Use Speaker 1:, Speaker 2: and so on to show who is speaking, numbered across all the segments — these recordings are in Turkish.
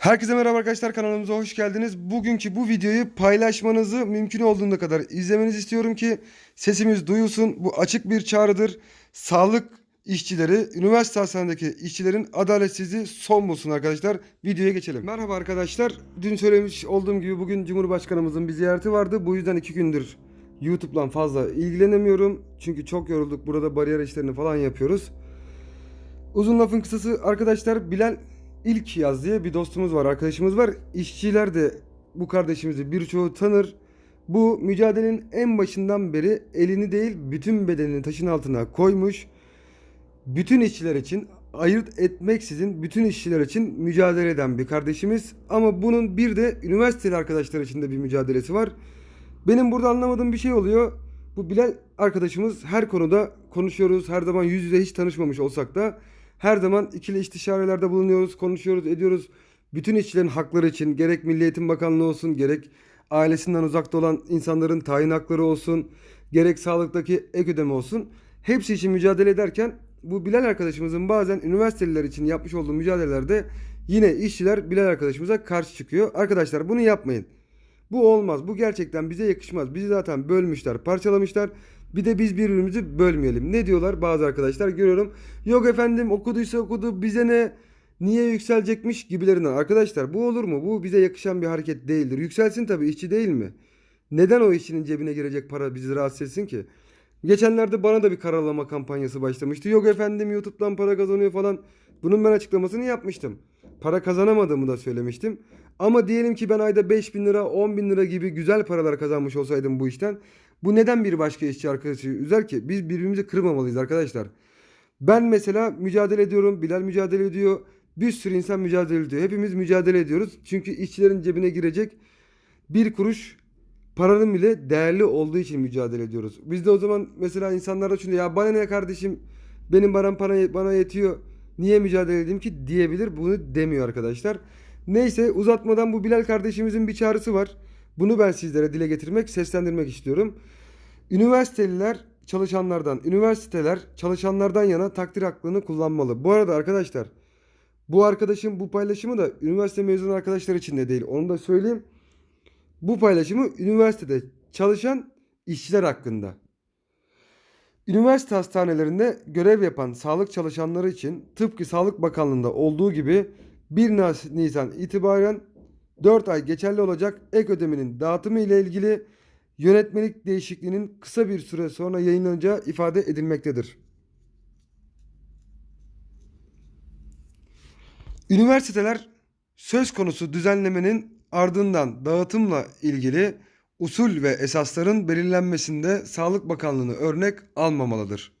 Speaker 1: Herkese merhaba arkadaşlar kanalımıza hoş geldiniz. Bugünkü bu videoyu paylaşmanızı mümkün olduğunda kadar izlemenizi istiyorum ki sesimiz duyulsun. Bu açık bir çağrıdır. Sağlık işçileri, üniversite hastanedeki işçilerin adaletsizliği son bulsun arkadaşlar. Videoya geçelim. Merhaba arkadaşlar. Dün söylemiş olduğum gibi bugün Cumhurbaşkanımızın bir ziyareti vardı. Bu yüzden iki gündür YouTube'dan fazla ilgilenemiyorum. Çünkü çok yorulduk. Burada bariyer işlerini falan yapıyoruz. Uzun lafın kısası arkadaşlar Bilal İlk Yaz diye bir dostumuz var, arkadaşımız var. İşçiler de bu kardeşimizi birçoğu tanır. Bu mücadelenin en başından beri elini değil bütün bedenini taşın altına koymuş. Bütün işçiler için ayırt etmeksizin bütün işçiler için mücadele eden bir kardeşimiz. Ama bunun bir de üniversiteli arkadaşlar için de bir mücadelesi var. Benim burada anlamadığım bir şey oluyor. Bu Bilal arkadaşımız her konuda konuşuyoruz. Her zaman yüz yüze hiç tanışmamış olsak da her zaman ikili istişarelerde bulunuyoruz, konuşuyoruz, ediyoruz. Bütün işçilerin hakları için gerek Milli Eğitim Bakanlığı olsun, gerek ailesinden uzakta olan insanların tayin hakları olsun, gerek sağlıktaki ek ödeme olsun. Hepsi için mücadele ederken bu Bilal arkadaşımızın bazen üniversiteliler için yapmış olduğu mücadelelerde yine işçiler Bilal arkadaşımıza karşı çıkıyor. Arkadaşlar bunu yapmayın. Bu olmaz. Bu gerçekten bize yakışmaz. Bizi zaten bölmüşler, parçalamışlar. Bir de biz birbirimizi bölmeyelim. Ne diyorlar bazı arkadaşlar görüyorum. Yok efendim okuduysa okudu bize ne? Niye yükselecekmiş gibilerinden. Arkadaşlar bu olur mu? Bu bize yakışan bir hareket değildir. Yükselsin tabii işçi değil mi? Neden o işçinin cebine girecek para bizi rahatsız etsin ki? Geçenlerde bana da bir karalama kampanyası başlamıştı. Yok efendim YouTube'dan para kazanıyor falan. Bunun ben açıklamasını yapmıştım. Para kazanamadığımı da söylemiştim. Ama diyelim ki ben ayda 5 bin lira 10 bin lira gibi güzel paralar kazanmış olsaydım bu işten. Bu neden bir başka işçi arkadaşı üzer ki? Biz birbirimizi kırmamalıyız arkadaşlar. Ben mesela mücadele ediyorum. Bilal mücadele ediyor. Bir sürü insan mücadele ediyor. Hepimiz mücadele ediyoruz. Çünkü işçilerin cebine girecek bir kuruş paranın bile değerli olduğu için mücadele ediyoruz. Biz de o zaman mesela insanlara şunu ya bana ne kardeşim benim param bana, bana yetiyor. Niye mücadele edeyim ki diyebilir. Bunu demiyor arkadaşlar. Neyse uzatmadan bu Bilal kardeşimizin bir çağrısı var. Bunu ben sizlere dile getirmek, seslendirmek istiyorum. Üniversiteliler çalışanlardan, üniversiteler çalışanlardan yana takdir hakkını kullanmalı. Bu arada arkadaşlar bu arkadaşım bu paylaşımı da üniversite mezunu arkadaşlar için de değil. Onu da söyleyeyim. Bu paylaşımı üniversitede çalışan işçiler hakkında. Üniversite hastanelerinde görev yapan sağlık çalışanları için tıpkı Sağlık Bakanlığı'nda olduğu gibi 1 Nisan itibaren 4 ay geçerli olacak ek ödemenin dağıtımı ile ilgili yönetmelik değişikliğinin kısa bir süre sonra yayınlanacağı ifade edilmektedir. Üniversiteler söz konusu düzenlemenin ardından dağıtımla ilgili usul ve esasların belirlenmesinde Sağlık Bakanlığı'nı örnek almamalıdır.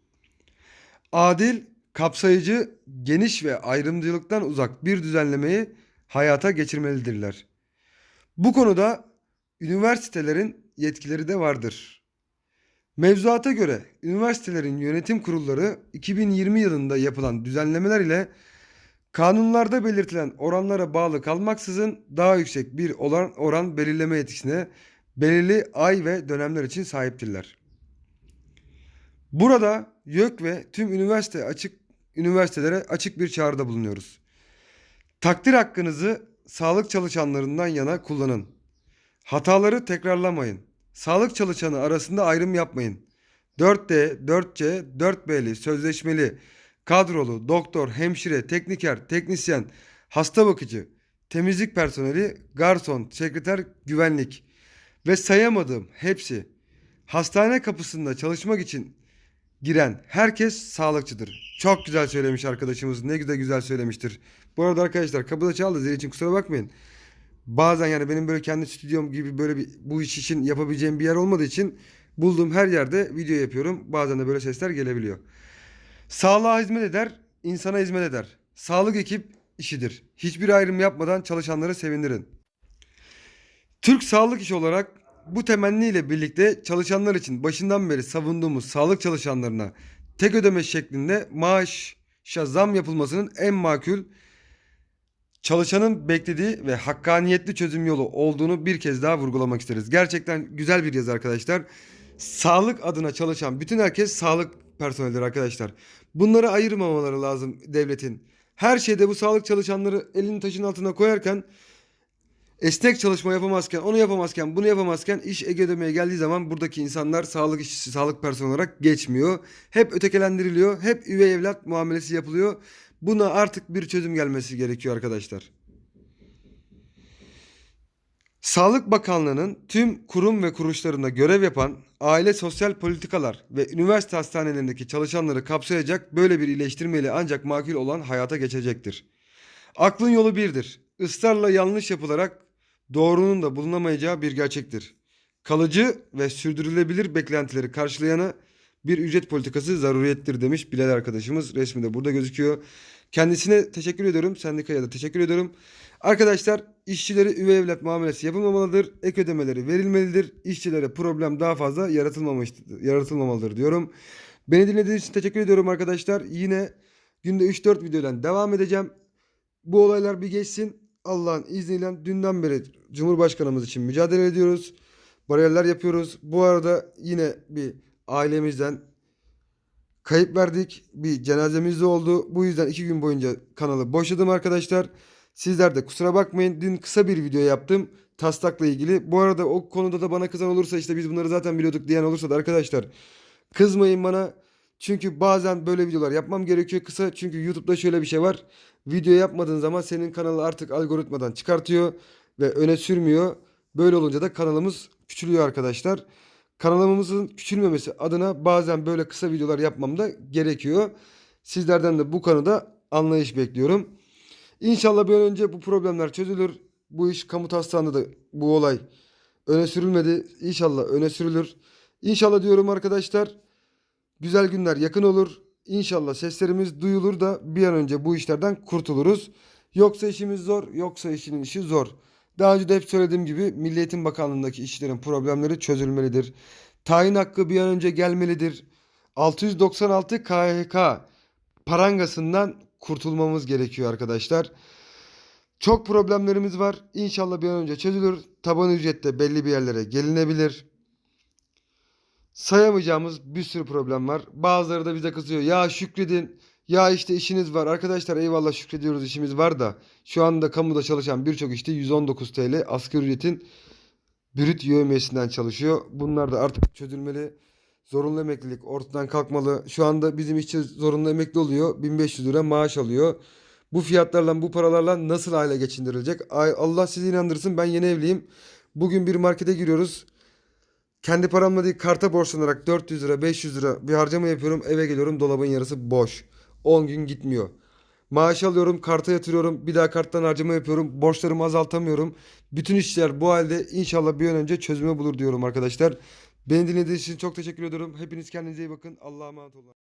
Speaker 1: Adil, kapsayıcı, geniş ve ayrımcılıktan uzak bir düzenlemeyi hayata geçirmelidirler. Bu konuda üniversitelerin yetkileri de vardır. Mevzuata göre üniversitelerin yönetim kurulları 2020 yılında yapılan düzenlemeler ile kanunlarda belirtilen oranlara bağlı kalmaksızın daha yüksek bir oran, oran belirleme yetkisine belirli ay ve dönemler için sahiptirler. Burada YÖK ve tüm üniversite açık üniversitelere açık bir çağrıda bulunuyoruz. Takdir hakkınızı sağlık çalışanlarından yana kullanın. Hataları tekrarlamayın. Sağlık çalışanı arasında ayrım yapmayın. 4D, 4C, 4B'li, sözleşmeli, kadrolu, doktor, hemşire, tekniker, teknisyen, hasta bakıcı, temizlik personeli, garson, sekreter, güvenlik ve sayamadığım hepsi hastane kapısında çalışmak için giren herkes sağlıkçıdır. Çok güzel söylemiş arkadaşımız. Ne güzel güzel söylemiştir. Bu arada arkadaşlar kapıda çaldı. Zil için kusura bakmayın. Bazen yani benim böyle kendi stüdyom gibi böyle bir bu iş için yapabileceğim bir yer olmadığı için bulduğum her yerde video yapıyorum. Bazen de böyle sesler gelebiliyor. Sağlığa hizmet eder, insana hizmet eder. Sağlık ekip işidir. Hiçbir ayrım yapmadan çalışanları sevindirin. Türk sağlık işi olarak bu temenniyle birlikte çalışanlar için başından beri savunduğumuz sağlık çalışanlarına tek ödeme şeklinde maaşa zam yapılmasının en makul çalışanın beklediği ve hakkaniyetli çözüm yolu olduğunu bir kez daha vurgulamak isteriz. Gerçekten güzel bir yazı arkadaşlar. Sağlık adına çalışan bütün herkes sağlık personelidir arkadaşlar. Bunları ayırmamaları lazım devletin. Her şeyde bu sağlık çalışanları elini taşın altına koyarken esnek çalışma yapamazken, onu yapamazken, bunu yapamazken iş Ege ödemeye geldiği zaman buradaki insanlar sağlık işçisi, sağlık personeli olarak geçmiyor. Hep ötekelendiriliyor, hep üvey evlat muamelesi yapılıyor. Buna artık bir çözüm gelmesi gerekiyor arkadaşlar. Sağlık Bakanlığı'nın tüm kurum ve kuruluşlarında görev yapan aile sosyal politikalar ve üniversite hastanelerindeki çalışanları kapsayacak böyle bir iyileştirmeyle ancak makul olan hayata geçecektir. Aklın yolu birdir. Israrla yanlış yapılarak doğrunun da bulunamayacağı bir gerçektir. Kalıcı ve sürdürülebilir beklentileri karşılayana bir ücret politikası zaruriyettir demiş Bilal arkadaşımız. Resmi de burada gözüküyor. Kendisine teşekkür ediyorum. Sendikaya da teşekkür ediyorum. Arkadaşlar işçileri üvey evlat muamelesi yapılmamalıdır. Ek ödemeleri verilmelidir. İşçilere problem daha fazla yaratılmamıştır, yaratılmamalıdır diyorum. Beni dinlediğiniz için teşekkür ediyorum arkadaşlar. Yine günde 3-4 videodan devam edeceğim. Bu olaylar bir geçsin. Allah'ın izniyle dünden beri Cumhurbaşkanımız için mücadele ediyoruz. Bariyerler yapıyoruz. Bu arada yine bir ailemizden kayıp verdik. Bir cenazemiz de oldu. Bu yüzden iki gün boyunca kanalı boşladım arkadaşlar. Sizler de kusura bakmayın. Dün kısa bir video yaptım. Taslakla ilgili. Bu arada o konuda da bana kızan olursa işte biz bunları zaten biliyorduk diyen olursa da arkadaşlar kızmayın bana. Çünkü bazen böyle videolar yapmam gerekiyor kısa. Çünkü YouTube'da şöyle bir şey var. Video yapmadığın zaman senin kanalı artık algoritmadan çıkartıyor ve öne sürmüyor. Böyle olunca da kanalımız küçülüyor arkadaşlar. Kanalımızın küçülmemesi adına bazen böyle kısa videolar yapmam da gerekiyor. Sizlerden de bu konuda anlayış bekliyorum. İnşallah bir an önce bu problemler çözülür. Bu iş kamu taslağında da bu olay öne sürülmedi. İnşallah öne sürülür. İnşallah diyorum arkadaşlar. Güzel günler yakın olur. İnşallah seslerimiz duyulur da bir an önce bu işlerden kurtuluruz. Yoksa işimiz zor, yoksa işinin işi zor. Daha önce de hep söylediğim gibi Milli Eğitim Bakanlığı'ndaki işçilerin problemleri çözülmelidir. Tayin hakkı bir an önce gelmelidir. 696 KHK parangasından kurtulmamız gerekiyor arkadaşlar. Çok problemlerimiz var. İnşallah bir an önce çözülür. Taban ücrette belli bir yerlere gelinebilir. Sayamayacağımız bir sürü problem var. Bazıları da bize kızıyor. Ya şükredin. Ya işte işiniz var. Arkadaşlar eyvallah şükrediyoruz işimiz var da. Şu anda kamuda çalışan birçok işte 119 TL asgari ücretin brüt yövmiyesinden çalışıyor. Bunlar da artık çözülmeli. Zorunlu emeklilik ortadan kalkmalı. Şu anda bizim işçi zorunlu emekli oluyor. 1500 lira maaş alıyor. Bu fiyatlarla bu paralarla nasıl aile geçindirilecek? Ay, Allah sizi inandırsın ben yeni evliyim. Bugün bir markete giriyoruz. Kendi paramla değil karta borçlanarak 400 lira 500 lira bir harcama yapıyorum. Eve geliyorum dolabın yarısı boş. 10 gün gitmiyor. Maaş alıyorum karta yatırıyorum. Bir daha karttan harcama yapıyorum. Borçlarımı azaltamıyorum. Bütün işler bu halde inşallah bir an önce çözümü bulur diyorum arkadaşlar. Beni dinlediğiniz için çok teşekkür ediyorum. Hepiniz kendinize iyi bakın. Allah'a emanet olun.